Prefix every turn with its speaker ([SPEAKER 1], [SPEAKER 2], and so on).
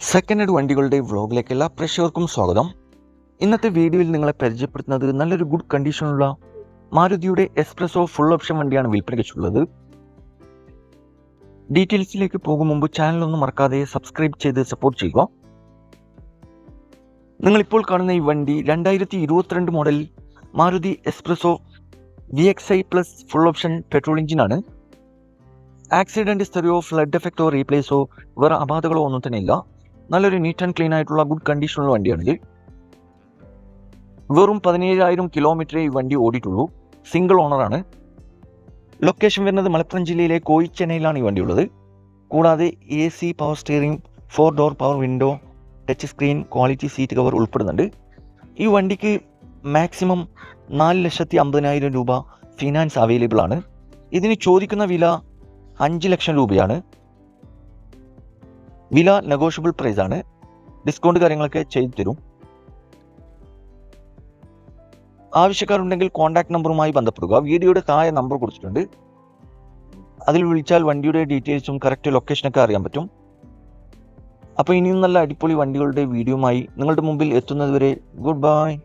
[SPEAKER 1] Second head വണ്ടികളുടെ വ്ളോഗിലേക്ക് എല്ലാ പ്രേക്ഷകർക്കും സ്വാഗതം. ഇന്നത്തെ വീഡിയോയിൽ നിങ്ങളെ പരിചയപ്പെടുത്തുന്നത് നല്ലൊരു ഗുഡ് കണ്ടീഷനുള്ള മാരുതിയുടെ എക്സ്പ്രസോ ഫുൾ ഓപ്ഷൻ വണ്ടിയാണ് വിൽപ്പനയ്ക്കുള്ളത്. ഡീറ്റെയിൽസിലേക്ക് പോകും മുമ്പ് ചാനൽ ഒന്ന് മറക്കാതെ സബ്സ്ക്രൈബ് ചെയ്ത് സപ്പോർട്ട് ചെയ്യുക. നിങ്ങളിപ്പോൾ കാണുന്ന ഈ വണ്ടി രണ്ടായിരത്തി ഇരുപത്തിരണ്ട് model Maruti Spresso V X I plus full option petrol എഞ്ചിനാണ് ആക്സിഡന്റ് സ്ഥലയോ ഫ്ലഡ് എഫക്റ്റോ റീപ്ലേസോ വേറെ അപാധകളോ ഒന്നും തന്നെ ഇല്ല. നല്ലൊരു നീറ്റ് ആൻഡ് ക്ലീൻ ആയിട്ടുള്ള ഗുഡ് കണ്ടീഷനുള്ള വണ്ടിയാണിത് വെറും പതിനേഴായിരം കിലോമീറ്ററേ ഈ വണ്ടി ഓടിയിട്ടുള്ളൂ. സിംഗിൾ ഓണറാണ് ലൊക്കേഷൻ വരുന്നത് മലപ്പുറം ജില്ലയിലെ കോയിച്ചെന്നൈയിലാണ് ഈ വണ്ടി ഉള്ളത്. കൂടാതെ A C power steering four door power window touch screen quality seat cover ഉൾപ്പെടുന്നുണ്ട്. ഈ വണ്ടിക്ക് മാക്സിമം നാല് ലക്ഷത്തി അമ്പതിനായിരം രൂപ ഫിനാൻസ് അവൈലബിൾ ആണ്. ഇതിന് ചോദിക്കുന്ന വില അഞ്ച് ലക്ഷം രൂപയാണ്. വില നെഗോഷ്യബിൾ പ്രൈസ് ആണ്. ഡിസ്കൗണ്ട് കാര്യങ്ങളൊക്കെ ചെയ്തു തരും. ആവശ്യക്കാരുണ്ടെങ്കിൽ കോൺടാക്ട് നമ്പറുമായി ബന്ധപ്പെടുക. വീഡിയോയുടെ താഴെ നമ്പർ കൊടുത്തിട്ടുണ്ട്. അതിൽ വിളിച്ചാൽ വണ്ടിയുടെ ഡീറ്റെയിൽസും കറക്റ്റ് ലൊക്കേഷനൊക്കെ അറിയാൻ പറ്റും. അപ്പോൾ ഇനിയും നല്ല അടിപൊളി വണ്ടികളുടെ വീഡിയോയുമായി നിങ്ങളുടെ മുമ്പിൽ എത്തുന്നതുവരെ ഗുഡ് ബൈ